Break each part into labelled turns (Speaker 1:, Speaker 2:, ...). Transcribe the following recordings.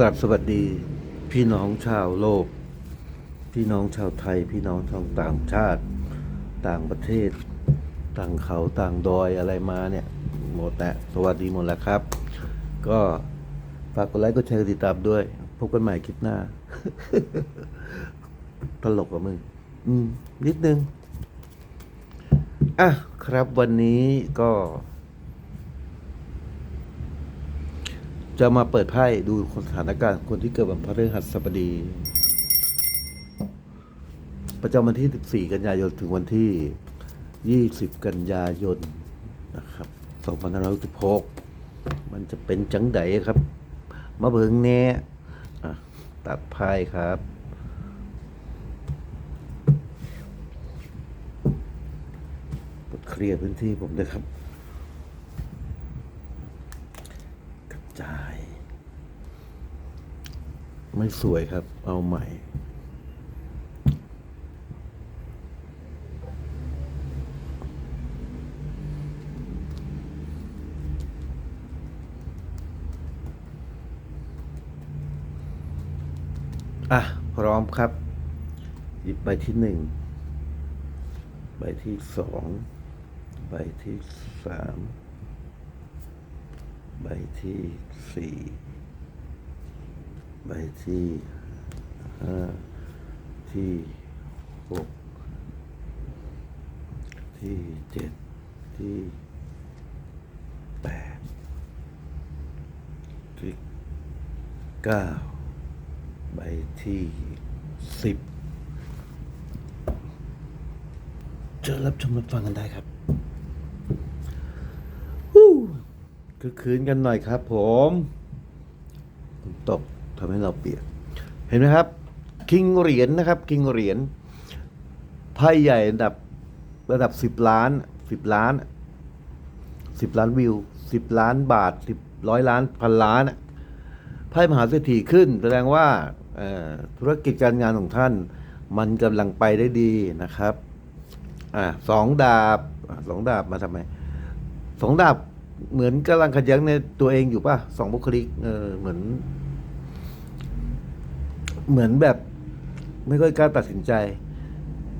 Speaker 1: กราบสวัสดีพี่น้องชาวโลก พี่น้องชาวไทย พี่น้องชาวต่างชาติ ต่างประเทศ ต่างเขาต่างดอยอะไรมาเนี่ยหมดแหละสวัสดีหมดแล้วครับ ก็ฝากกดไลค์กดแชร์กดติดตามด้วย พบกันใหม่คลิปหน้า ตลกกับมึง อืม นิดนึง อะ ครับวันนี้ก็ จะมาเปิดไพ่ดูสถานการณ์คนที่เกิดวันพฤหัสบดี ประจำวันที่ 14 กันยายน ถึงวันที่ 20 กันยายนนะครับ2566มันจะเป็นจังไดครับ มาเบิงแน่ตัดไพ่ครับกดเคลียร์พื้นที่ผมด้วยครับ กระจาย ไม่สวยครับ เอาใหม่ อะ พร้อมครับ หยิบใบที่หนึ่ง ใบที่สอง ใบที่สาม ใบที่สี่ ใบที่ห้าที่หกที่เจ็ดที่แปดที่เก้าใบที่สิบจอรับชมรับฟังกันได้ครับคือคืนกันหน่อยครับผม ตก ทำให้เราเปียก เห็นไหมครับ คิงเหรียญนะครับ คิงเหรียญไพ่ใหญ่ระดับระดับสิบล้านสิบล้านสิบล้านวิวสิบล้านบาทสิบร้อยล้านพันล้านไพ่มหาเศรษฐีขึ้น แสดงว่าธุรกิจการงานของท่าน มันกำลังไปได้ดีนะครับอ่าสองดาบอสองดาบมาทำไมสองดาบเหมือนกำลังขัดแย้งในตัวเองอยู่ป่ะสองบุคลิกเออเหมือน เหมือนแบบไม่ค่อยกล้าตัดสินใจ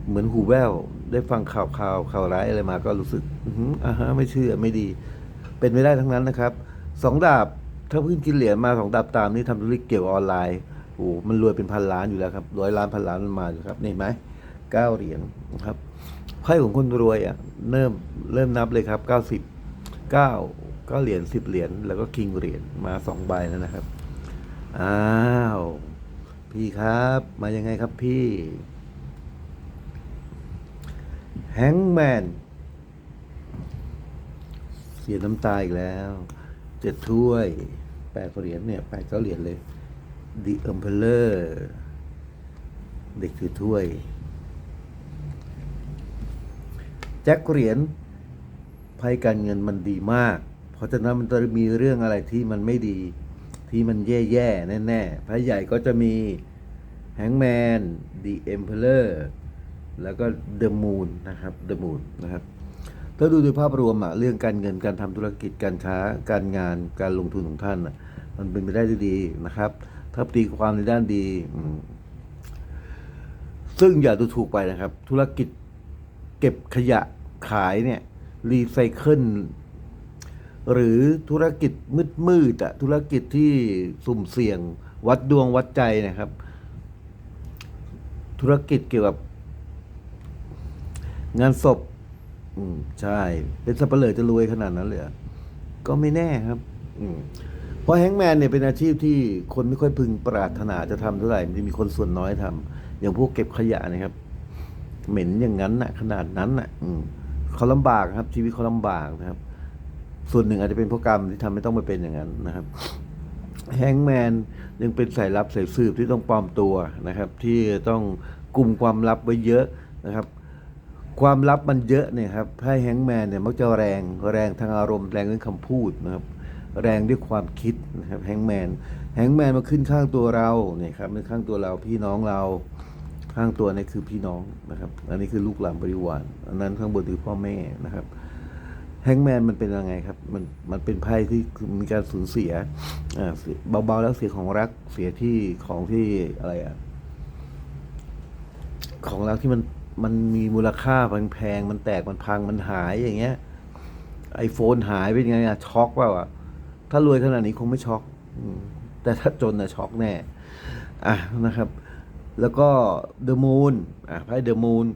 Speaker 1: เหมือนหูแว่วได้ฟังข่าวข่าวข่าวร้ายอะไรมาก็รู้สึกอืออ่าฮะไม่เชื่อไม่ดี เป็นไม่ได้ทั้งนั้นนะครับสองดาบถ้าเพิ่งกินเหรียญมาสองดาบตามนี่ทำธุรกิจเกี่ยวออนไลน์โอ้โหมันรวยเป็นพันล้านอยู่แล้วครับร้อยล้านพันล้านมันมาอยู่ครับนี่ไหมเก้าเหรียญนะครับไพ่ของคนรวยอะเริ่มเริ่มนับเลยครับเก้าสิบเก้าเก้าเหรียญสิบเหรียญแล้วก็คิงเหรียญมาสองใบแล้วนะครับอ้าว พี่ครับ มายังไงครับพี่แฮงแมนเสียน้ำตาอีกแล้วเจ็ดถ้วยแปดเหรียญเนี่ยแปดเก้าเหรียญเลย The Emperor เด็กถือถ้วย แจ็คเหรียญไพ่การเงินมันดีมาก เพราะฉะนั้นมันจะมีเรื่องอะไรที่มันไม่ดี ที่มันแย่ๆแน่ๆไพ่ใหญ่ก็จะมีแฮงแมน The Emperor แล้วก็ The Moon นะครับ The Moon นะครับถ้าดูโดยภาพรวมอะเรื่องการเงินการทำธุรกิจการค้าการงานการลงทุนของท่านมันเป็นไปได้ดีนะครับ ถ้าตีความในด้านดี ซึ่งอย่าดูถูกไปนะครับ ธุรกิจเก็บขยะขายเนี่ยรีไซเคิล หรือธุรกิจมืดมืดอะธุรกิจที่สุ่มเสี่ยง วัดดวงวัดใจนะครับ ธุรกิจเกี่ยวกับ งานศพ อืมใช่ เป็นสับเปลือจะรวยขนาดนั้นเลยก็ไม่แน่ครับ อืมเพราะแฮงแมนเนี่ยเป็นอาชีพที่คนไม่ค่อยพึงปรารถนาจะทำเท่าไหร่มันจะมีคนส่วนน้อยทำอย่างพวกเก็บขยะนะครับ เหม็นอย่างนั้นน่ะ ขนาดนั้นน่ะ อืมเขาลำบากครับ ชีวิตเขาลำบากนะครับ ส่วนหนึ่งอาจจะเป็นเพราะกรรมที่ทำให้ต้องมาเป็นอย่างนั้นนะครับแฮงแมนยังเป็นสายลับสายสืบที่ต้องปลอมตัวนะครับ ที่ต้องกลุ่มความลับไว้เยอะนะครับ ความลับมันเยอะเนี่ยครับไพ่แฮงแมนเนี่ยมักจะแรงแรงทางอารมณ์แรงด้วยคำพูดนะครับ แรงด้วยความคิดนะครับแฮงแมนแฮงแมนมาขึ้นข้างตัวเราเนี่ยครับมันข้างตัวเราพี่น้องเราข้างตัวนี่คือพี่น้องนะครับ อันนี้คือลูกหลานบริวารอันนั้นข้างบนคือพ่อแม่นะครับ แฮงแมนมันเป็นยังไงครับ มันมันเป็นไพ่ที่มีการสูญเสียอเบาๆแล้วเสียของรักเสียที่ของที่อะไรอะของรักที่มันมันมีมูลค่าแพงๆมันแตกมันพังมันหายอย่างเงี้ยไอโฟนหายเป็นไงอะช็อกเปล่าอะถ้ารวยขนาดนี้คงไม่ช็อกแต่ถ้าจนอะช็อกแน่อะนะครับ แล้วก็เดอะมูนอะไพ่เดอะมูน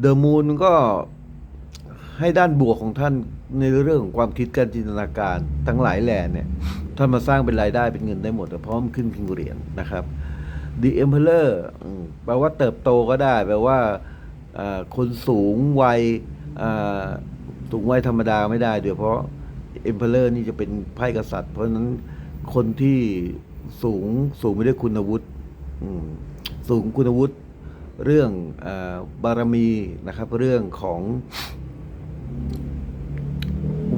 Speaker 1: เดอะมูนก็ ให้ด้านบวกของท่านในเรื่องของความคิดการจินตนาการทั้งหลายแหล่เนี่ยท่านมาสร้างเป็นรายได้เป็นเงินได้หมดอะพร้อมขึ้นพิงเหรียญนะครับ The Emperor อืมแปลว่าเติบโตก็ได้ แปลว่าคนสูงวัยสูงวัยธรรมดาไม่ได้เดี๋ยวเพราะ Emperor นี่จะเป็นไพ่กษัตริย์ เพราะฉะนั้นคนที่สูงสูงไม่ได้คุณวุฒิสูงคุณวุฒิเรื่องอบารมีนะครับ เรื่องของ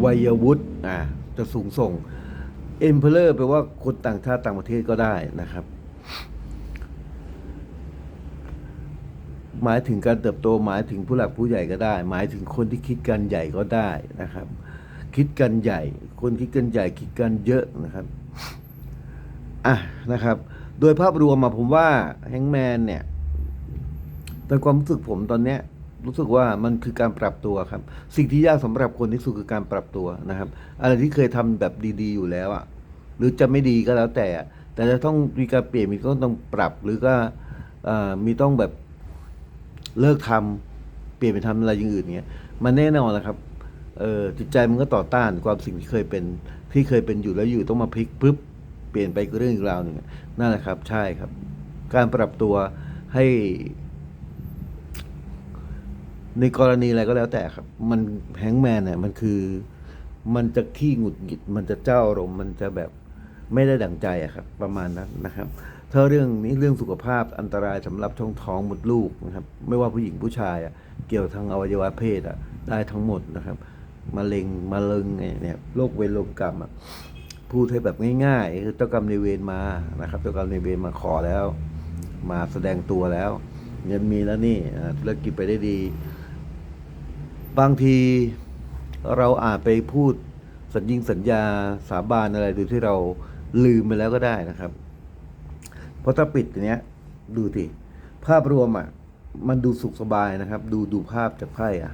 Speaker 1: วัยวุฒิอ่าจะสูงส่ง Emperor แปลว่าคนต่างชาติต่างประเทศก็ได้นะครับ หมายถึงการเติบโตหมายถึงผู้หลักผู้ใหญ่ก็ได้ หมายถึงคนที่คิดกันใหญ่ก็ได้นะครับ คิดกันใหญ่ คนคิดกันใหญ่คิดกันเยอะนะครับอะนะครับ โดยภาพรวมมาผมว่าแฮงแมนเนี่ยในความรู้สึกผมตอนเนี้ย รู้สึกว่ามันคือการปรับตัวครับ สิ่งที่ยากสำหรับคนที่สุดคือการปรับตัวนะครับ อะไรที่เคยทำแบบดี ๆ อยู่แล้วอะหรือจะไม่ดีก็แล้วแต่ แต่จะต้องมีการเปลี่ยนมีก็ต้องปรับหรือก็มีต้องแบบเลิกทำเปลี่ยนไปทำอะไรอย่างอื่นเงี้ยมันแน่นอนนะครับเออจิตใจมันก็ต่อต้านความสิ่งที่เคยเป็นที่เคยเป็นอยู่แล้วอยู่ต้องมาพลิกปุ๊บเปลี่ยนไปก็เรื่องอีกราวหนึ่งนั่นแหละครับ ใช่ครับ การปรับตัวให้ ในกรณีอะไรก็แล้วแต่ครับ มันแฮงแมนเนี่ยมันคือ มันจะขี้หงุดหงิด มันจะเจ้าอารมณ์มันจะแบบไม่ได้ดั่งใจอะครับ ประมาณนั้นนะครับ ถ้าเรื่องนี้เรื่องสุขภาพอันตรายสำหรับช่องท้องมดลูกนะครับ ไม่ว่าผู้หญิงผู้ชายอะเกี่ยวทางอวัยวะเพศอะได้ทั้งหมดนะครับมะเร็งมะเร็งเนี่ยโรคเวรโรคกรรมอะพูดให้แบบง่ายๆคือเจ้ากรรมในเวรมานะครับเจ้ากรรมในเวรมาขอแล้ว มาแสดงตัวแล้ว เงินมีแล้วนี่ธุรกิจไปได้ดี บางทีเราอาจไปพูดสัญญิงสัญญาสาบานอะไรโดยที่เราลืมไปแล้วก็ได้นะครับ เพราะถ้าปิดอย่างเนี้ยดูสิภาพรวมอะ มันดูสุขสบายนะครับ ดูดูภาพจากไพ่อะ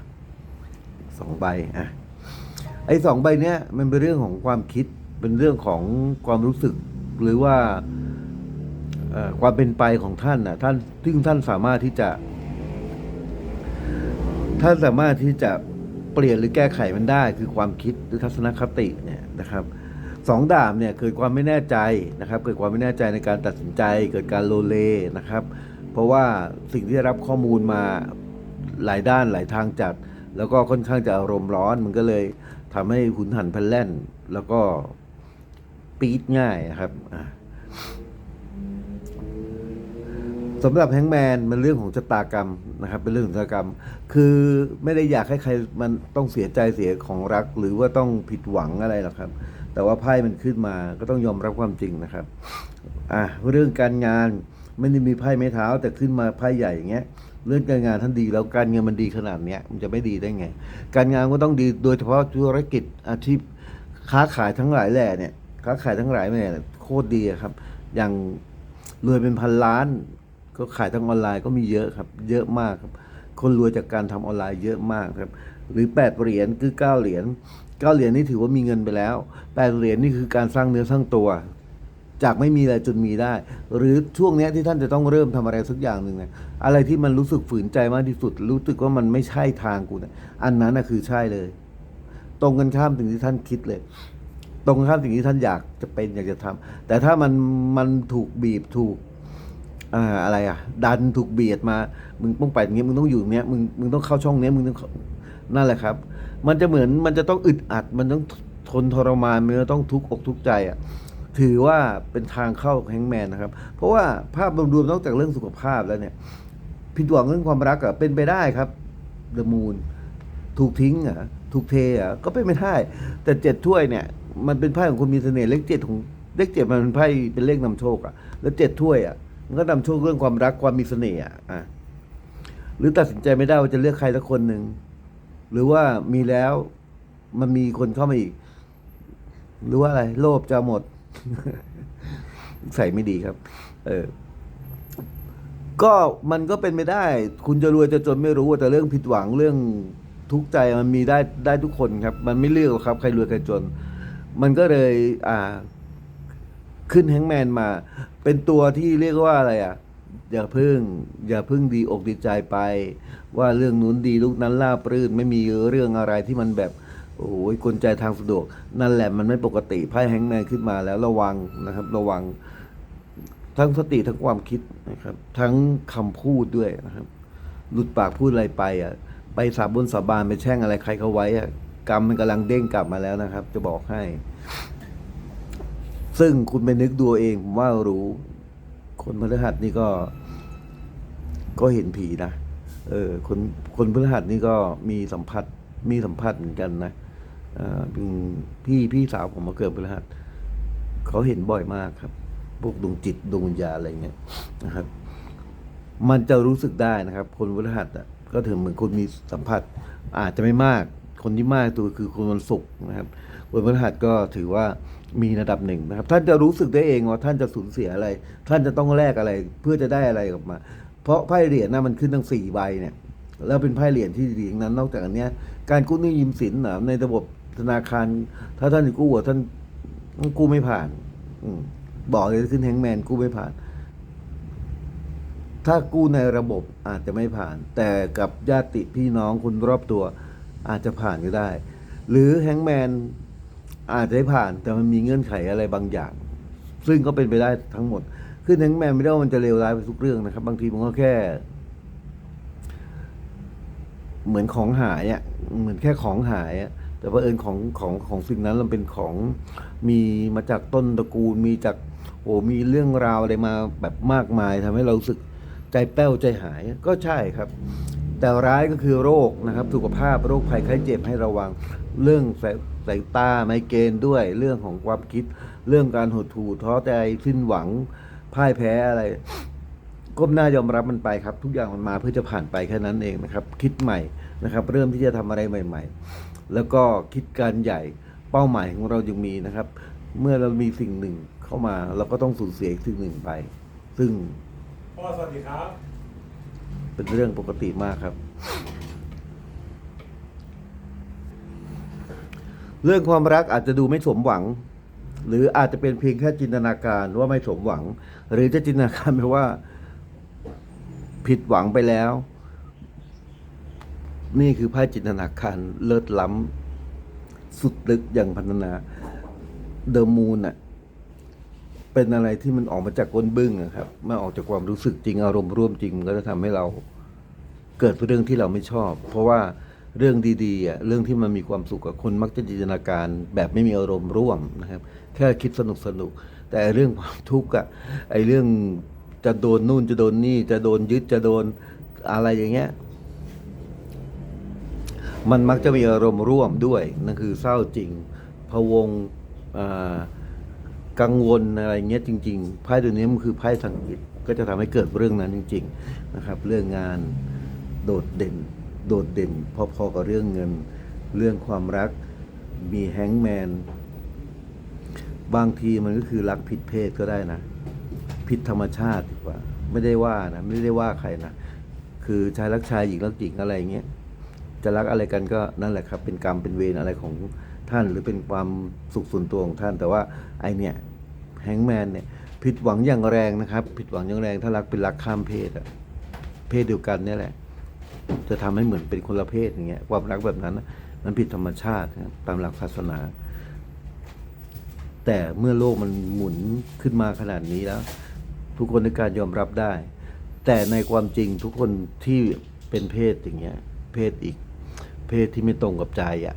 Speaker 1: สองใบอะไอ้สองใบเนี้ยมันเป็นเรื่องของความคิดเป็นเรื่องของความรู้สึกหรือว่าความเป็นไปของท่านน่ะท่านซึ่งท่านสามารถที่จะ ท่าสามารถที่จะเปลี่ยนหรือแก้ไขมันได้ คือความคิดหรือทัศนคติเนี่ยนะครับสองดาบเนี่ยเกิดความไม่แน่ใจนะครับ เกิดความไม่แน่ใจในการตัดสินใจ เกิดการโลเลนะครับ เพราะว่าสิ่งที่ได้รับข้อมูลมาหลายด้านหลายทางจัด แล้วก็ค่อนข้างจะอารมณ์ร้อน มันก็เลยทำให้หุนหันพลันแล่น แล้วก็ปี๊ดง่ายนะครับอะ สำหรับแฮงแมนมันเรื่องของชะตากรรมนะครับ เป็นเรื่องของชะตากรรม คือไม่ได้อยากให้ใครมันต้องเสียใจเสียของรัก หรือว่าต้องผิดหวังอะไรหรอกครับ แต่ว่าไพ่มันขึ้นมาก็ต้องยอมรับความจริงนะครับอะเรื่องการงานไม่ได้มีไพ่ไม้เท้า แต่ขึ้นมาไพ่ใหญ่อย่างเงี้ยเรื่องการงานท่านดีแล้วการเงินมันดีขนาดเนี้ยมันจะไม่ดีได้ไง การงานก็ต้องดีโดยเฉพาะธุรกิจอาชีพค้าขายทั้งหลายแหล่เนี่ยค้าขายทั้งหลายเนี่ยโคตรดีครับ อย่างรวยเป็นพันล้าน ก็ขายทางออนไลน์ก็มีเยอะครับ เยอะมากครับ คนรวยจากการทำออนไลน์เยอะมากครับ หรือแปดเหรียญคือเก้าเหรียญเก้าเหรียญนี่ถือว่ามีเงินไปแล้วแปดเหรียญนี่คือการสร้างเนื้อสร้างตัว จากไม่มีอะไรจนมีได้ หรือช่วงนี้ที่ท่านจะต้องเริ่มทำอะไรสักอย่างหนึ่งเนี่ยอะไรที่มันรู้สึกฝืนใจมากที่สุด รู้สึกว่ามันไม่ใช่ทางกูเนี่ยอันนั้นนะคือใช่เลย ตรงกันข้ามถึงที่ท่านคิดเลยตรงข้ามสิ่งที่ท่านอยากจะเป็นอยากจะทำแต่ถ้ามันมันถูกบีบถูก อ่าอะไรอะ ดันถูกเบียดมา มึงต้องไปอย่างเงี้ยมึงต้องอยู่อย่างเนี้ยมึงมึงต้องเข้าช่องเนี้ยมึงต้องนั่นแหละครับ มันจะเหมือนมันจะต้องอึดอัด มันต้องทนทรมานมันต้องทุกข์อกทุกข์ใจอะถือว่าเป็นทางเข้าแฮงแมนนะครับ เพราะว่าภาพรวมๆนอกจากเรื่องสุขภาพแล้วเนี่ยผิดหวังเรื่องความรักอะเป็นไปได้ครับเดอะมูนถูกทิ้งเหรอะถูกเทเหรอะก็เป็นไม่ได้แต่เจ็ดถ้วยเนี่ย มันเป็นไพ่ของคนมีเสน่ห์เลขเจ็ดของเลขเจ็ดมันเป็นไพ่เป็นเลขนำโชคอะแล้วเจ็ดถ้วยอะ มันก็นำโชคเรื่องความรักความมีเสน่ห์อะอะหรือตัดสินใจไม่ได้ว่าจะเลือกใครสักคนหนึ่งหรือว่ามีแล้วมันมีคนเข้ามาอีก หรู้ว่าอะไร โลภจะหมด ใส่ไม่ดีครับ เออ ก็มันก็เป็นไม่ได้ คุณจะรวยจะจนไม่รู้แต่เรื่องผิดหวังเรื่องทุกข์ใจมันมีได้ได้ทุกคนครับ มันไม่เลือกหรอกครับ ใครรวยใครจน มันก็เลย อ่า ขึ้นแฮงแมนมา เป็นตัวที่เรียกว่าอะไรอะอย่าพึ่ง อย่าพึ่งดีอกดีใจไป ว่าเรื่องนู้นดีลูกนั้นล่าบรื่นไม่มีเรื่องอะไรที่มันแบบโอ้ยกลใจทางสะดวก นั่นแหละมันไม่ปกติไพ่แฮงแมนขึ้นมาแล้วระวังนะครับ ระวัง ทั้งสติทั้งความคิดนะครับ ทั้งคำพูดด้วยนะครับ หลุดปากพูดอะไรไปอะ ไปสาบนสาบานไปแช่งอะไรใครเขาไว้อะกรรมมันกำลังเด้งกลับมาแล้วนะครับ จะบอกให้ ซึ่งคุณไปนึกดูเองผมว่ารู้ คนพฤหัสนี่ก็ ก็เห็นผีนะเออ คนคนพฤหัสนี่ก็มีสัมผัสมีสัมผัสเหมือนกันนะออพี่พี่สาวผมมาเกิดพฤหัสเขาเห็นบ่อยมากครับ พวกดวงจิตดวงวิญญาอะไรเงี้ยนะครับ มันจะรู้สึกได้นะครับ คนพฤหัสอะ ก็ถือเหมือนคนมีสัมผัส อาจจะไม่มาก คนที่มากตัวคือคนวันศุกร์นะครับ คนพฤหัสก็ถือว่ามีระดับหนึ่งนะครับ ท่านจะรู้สึกได้เองว่าท่านจะสูญเสียอะไร ท่านจะต้องแลกอะไรเพื่อจะได้อะไรออกมา เพราะไพ่เหรียญนะมันขึ้นทั้งสี่ใบเนี่ยแล้วเป็นไพ่เหรียญที่ดีอย่างนั้น นอกจากอันเนี้ยการกู้หนี้ยืมสินนะในระบบธนาคาร ถ้าท่านกู้อะท่านกู้ไม่ผ่าน อืบอกเลยขึ้นแฮงแมนกู้ไม่ผ่าน ถ้ากู้ในระบบอาจจะไม่ผ่าน แต่กับญาติพี่น้องคนรอบตัวอาจจะผ่านก็ได้ หรือแฮงแมน อาจจะผ่านแต่มันมีเงื่อนไขอะไรบางอย่าง ซึ่งก็เป็นไปได้ทั้งหมดขึ้นแฮงแมนไม่ได้ว่ามันจะเลวร้ายไปทุกเรื่องนะครับ บางทีมันก็แค่ เหมือนของหายอะเหมือนแค่ของหายอะแต่ว่าเอิญของของของสิ่งนั้นมันเป็นของมีมาจากต้นตระกูล มีจากโอ้มีเรื่องราวอะไรมาแบบมากมายทำให้เราสึกใจแป้วใจหายก็ใช่ครับ แต่ร้ายก็คือโรคนะครับ สุขภาพโรคภัยไข้เจ็บให้ระวังเรื่อง สายสายตาไมเกรนด้วย เรื่องของความคิด เรื่องการหดหู่ท้อใจสิ้นหวังพ่ายแพ้อะไรก้มหน้ายอมรับมันไปครับ ทุกอย่างมันมาเพื่อจะผ่านไปแค่นั้นเองนะครับ คิดใหม่นะครับ เริ่มที่จะทำอะไรใหม่ ๆ แล้วก็คิดการใหญ่เป้าหมายของเรายังมีนะครับ เมื่อเรามีสิ่งหนึ่งเข้ามา เราก็ต้องสูญเสียอีกสิ่งหนึ่งไป ซึ่ง
Speaker 2: พ่อสวัสดีครับ
Speaker 1: เป็นเรื่องปกติมากครับ เรื่องความรักอาจจะดูไม่สมหวัง หรืออาจจะเป็นเพียงแค่จินตนาการว่าไม่สมหวัง หรือจะจินตนาการไปว่า ผิดหวังไปแล้ว นี่คือไพ่จินตนาการเลิศล้ำสุดลึกอย่างพันนาเดอะมูนอะเป็นอะไรที่มันออกมาจากก้นบึ้งอะครับมันออกจากความรู้สึกจริงอารมณ์ร่วมจริงมันก็จะทำให้เราเกิดเรื่องที่เราไม่ชอบ เพราะว่า เรื่องดีๆอะเรื่องที่มันมีความสุขกับคนมักจะจินตนาการแบบไม่มีอารมณ์ร่วมนะครับ แค่คิดสนุกสนุกๆแต่เรื่องความทุกข์อะไอ้เรื่องจะโดนนู่นจะโดนนี่จะโดนยึดจะโดนอะไรอย่างเงี้ยมันมักจะมีอารมณ์ร่วมด้วยนั่นคือเศร้าจริงพะวงกังวลอะไรเงี้ยจริง ๆ ไพ่ตัวนี้มันคือไพ่ทางจิตก็จะทำให้เกิดเรื่องนั้นจริง ๆ นะครับ เรื่องงานโดดเด่น โดดเด่นพอๆกับเรื่องเงิน เรื่องความรักมีแฮงแมน บางทีมันก็คือรักผิดเพศก็ได้นะ ผิดธรรมชาติดีกว่า ไม่ได้ว่านะ ไม่ได้ว่าใครนะ คือชายรักชายหญิงรักหญิงอะไรเงี้ยจะรักอะไรกันก็นั่นแหละครับ เป็นกรรมเป็นเวรอะไรของท่าน หรือเป็นความสุขส่วนตัวของท่าน แต่ว่าไอเนี่ยแฮงแมนเนี่ยผิดหวังอย่างแรงนะครับ ผิดหวังอย่างแรงถ้ารักเป็นรักข้ามเพศอะเพศเดียวกันเนี่ยแหละ จะทำให้เหมือนเป็นคนละเพศอย่างเงี้ยความรักแบบนั้นน่ะมันผิดธรรมชาติตามหลักศาสนา แต่เมื่อโลกมันหมุนขึ้นมาขนาดนี้แล้ว ทุกคนในการยอมรับได้ แต่ในความจริงทุกคนที่เป็นเพศอย่างเงี้ย เพศอีก เพศที่ไม่ตรงกับใจอะ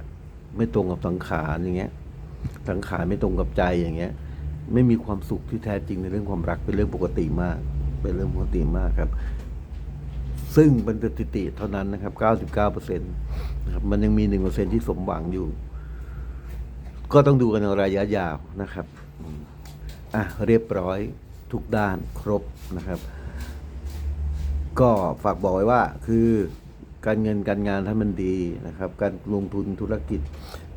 Speaker 1: ไม่ตรงกับสังขารอย่างเงี้ยสังขารไม่ตรงกับใจอย่างเงี้ย ไม่มีความสุขที่แท้จริงในเรื่องความรักเป็นเรื่องปกติมาก เป็นเรื่องปกติมากครับ ซึ่งเป็นสถิติเท่านั้นนะครับ 99%นะครับมันยังมี 1%ที่สมหวังอยู่ ก็ต้องดูกันในระยะยาวนะครับอะเรียบร้อยทุกด้านครบนะครับ ก็ฝากบอกไว้ว่าคือการเงินการงานถ้ามันดีนะครับ การลงทุนธุรกิจ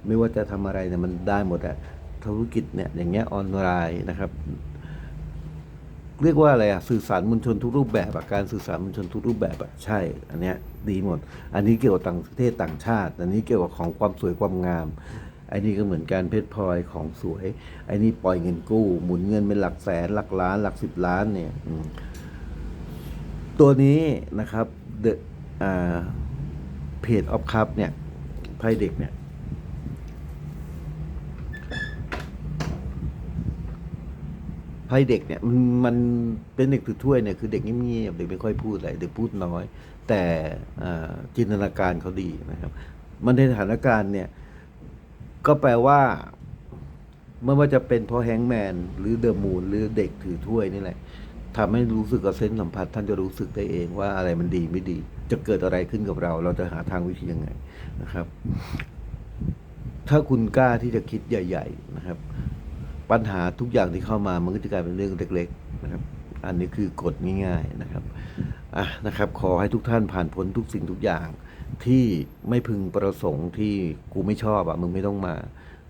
Speaker 1: ไม่ว่าจะทำอะไรเนี่ยมันได้หมดอะธุรกิจเนี่ยอย่างเงี้ยออนไลน์นะครับ เรียกว่าอะไรอะสื่อสารมวลชนทุกรูปแบบอะการสื่อสารมวลชนทุกรูปแบบอะใช่ อันเนี้ยดีหมด อันนี้เกี่ยวกับต่างประเทศต่างชาติ อันนี้เกี่ยวกับของความสวยความงามอันนี้ก็เหมือนการเพชรพลอยของสวย ไอ้นี่ปล่อยเงินกู้ หมุนเงินเป็นหลักแสนหลักล้านหลักสิบล้านเนี่ยตัวนี้นะครับเดอะเพจออฟคัพเนี่ยไพ่เด็กเนี่ย ไพ่เด็กเนี่ยมันมันเป็นเด็กถือถ้วยเนี่ยคือเด็กเงียบๆเด็กไม่ค่อยพูดอะไรเด็กพูดน้อย แต่จินตนาการเขาดีนะครับ มันในสถานการณ์เนี่ยก็แปลว่าไม่ว่าจะเป็นเพราะแฮงแมนหรือเดอะมูนหรือเด็กถือถ้วยนี่แหละทำให้รู้สึกกับเซนส์สัมผัส ท่านจะรู้สึกได้เองว่าอะไรมันดีไม่ดี จะเกิดอะไรขึ้นกับเรา เราจะหาทางวิธียังไงนะครับ ถ้าคุณกล้าที่จะคิดใหญ่ ๆ นะครับ ปัญหาทุกอย่างที่เข้ามามันก็จะกลายเป็นเรื่องเล็กๆนะครับ อันนี้คือกฎง่ายๆนะครับอะนะครับ ขอให้ทุกท่านผ่านพ้นทุกสิ่งทุกอย่างที่ไม่พึงประสงค์ที่กูไม่ชอบอะมึงไม่ต้องมา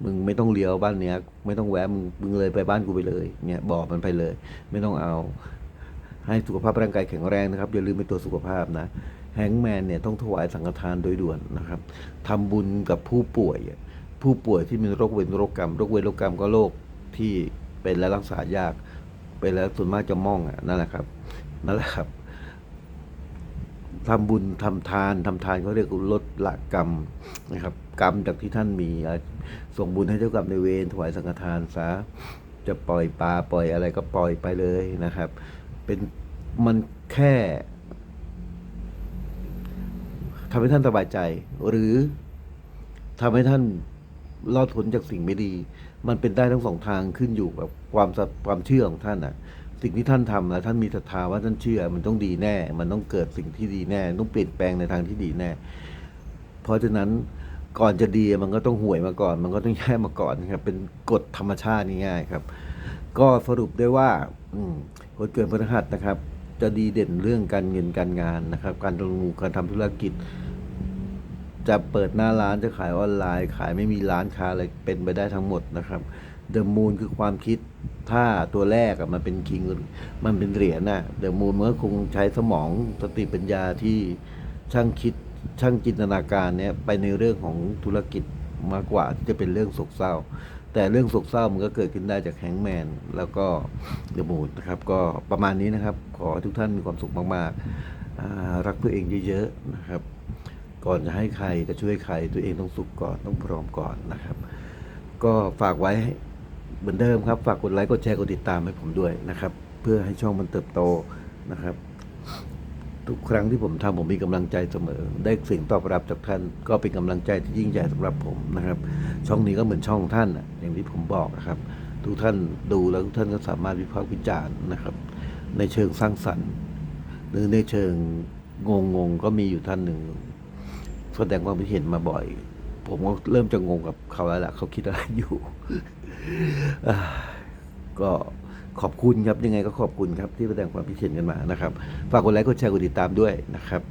Speaker 1: มึงไม่ต้องเลี้ยวบ้านเนี้ย ไม่ต้องแวะมึงมึงเลยไปบ้านกูไปเลยเนี่ยบอกมันไปเลย ไม่ต้องเอา ให้สุขภาพร่างกายแข็งแรงนะครับอย่าลืมเป็นตัวสุขภาพนะแฮงแมนเนี่ยต้องถวายสังฆทานโดยด่วนนะครับทำบุญกับผู้ป่วย ผู้ป่วยที่มีโรคเวรโรคกรรมโรคเวรโรคกรรมก็โรค ที่เป็นและรักษายาก เป็นแล้วส่วนมากจะม่องอะนั่นแหละครับนั่นแหละครับทำบุญทำทานทำทานเขาเรียกว่าลดละกรรมนะครับ กรรมจากที่ท่านมีส่งบุญให้เจ้ากรรมในเวรถวายสังฆทานซะจะปล่อยปลาปล่อยอะไรก็ปล่อยไปเลยนะครับ เป็นมันแค่ทำให้ท่านสบายใจ หรือทำให้ท่านรอดพ้นจากสิ่งไม่ดี มันเป็นได้ทั้งสองทางขึ้นอยู่กับความศรัทความเชื่อของท่านน่ะ สิ่งที่ท่านทำนะท่านมีศรัทธาว่าท่านเชื่อ มันต้องดีแน่ มันต้องเกิดสิ่งที่ดีแน่ ต้องเปลี่ยนแปลงในทางที่ดีแน่ เพราะฉะนั้นก่อนจะดีมันก็ต้องห่วยมาก่อน มันก็ต้องแย่มาก่อนครับ เป็นกฎธรรมชาติง่ายๆครับ ก็สรุปได้ว่าอืคนเกิดพฤหัสนะครับ จะดีเด่นเรื่องการเงินการงานนะครับ การลงมือการทำธุรกิจ จะเปิดหน้าร้านจะขายออนไลน์ ขายไม่มีร้านค้าอะไรเป็นไปได้ทั้งหมดนะครับเดอะมูนคือความคิดถ้าตัวแรกอะมันเป็นคิงมันเป็นเหรียญน่ะเดอะมูนมันก็คงใช้สมองสติปัญญาที่ช่างคิดช่างจินตนาการเนี่ยไปในเรื่องของธุรกิจมากกว่าที่จะเป็นเรื่องโศกเศร้า แต่เรื่องโศกเศร้ามันก็เกิดขึ้นได้จากแฮงแมนแล้วก็เดอะมูนนะครับ ก็ประมาณนี้นะครับ ขอทุกท่านมีความสุขมากๆรักตัวเองเยอะๆนะครับ ก่อนจะให้ใครจะช่วยใครตัวเองต้องสุขก่อนต้องพร้อมก่อนนะครับ ก็ฝากไว้เหมือนเดิมครับ ฝากกดไลค์กดแชร์กดติดตามให้ผมด้วยนะครับ เพื่อให้ช่องมันเติบโตนะครับ ทุกครั้งที่ผมทำผมมีกำลังใจเสมอ ได้สิ่งตอบรับจากท่านก็เป็นกำลังใจที่ยิ่งใหญ่สำหรับผมนะครับ ช่องนี้ก็เหมือนช่องท่านน่ะอย่างที่ผมบอกนะครับ ทุกท่านดูแล้วทุกท่านก็สามารถวิพากษ์วิจารณ์นะครับ ในเชิงสร้างสรรค์ หรือในเชิงงงงๆก็มีอยู่ท่านหนึ่ง แสดงความคิดเห็นมาบ่อย ผมก็เริ่มจะงงกับเขาแล้วล่ะเขาคิดอะไรอยู่ก็ขอบคุณครับยังไงก็ขอบคุณครับที่แสดงความคิดเห็นกันมานะครับ ฝากกดไลค์กดแชร์กดติดตามด้วยนะครับ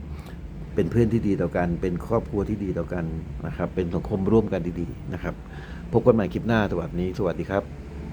Speaker 1: เป็นเพื่อนที่ดีต่อกัน เป็นครอบครัวที่ดีต่อกันนะครับ เป็นสังคมร่วมกันดีๆนะครับ พบกันใหม่คลิปหน้าสวัสดีสวัสดีครับ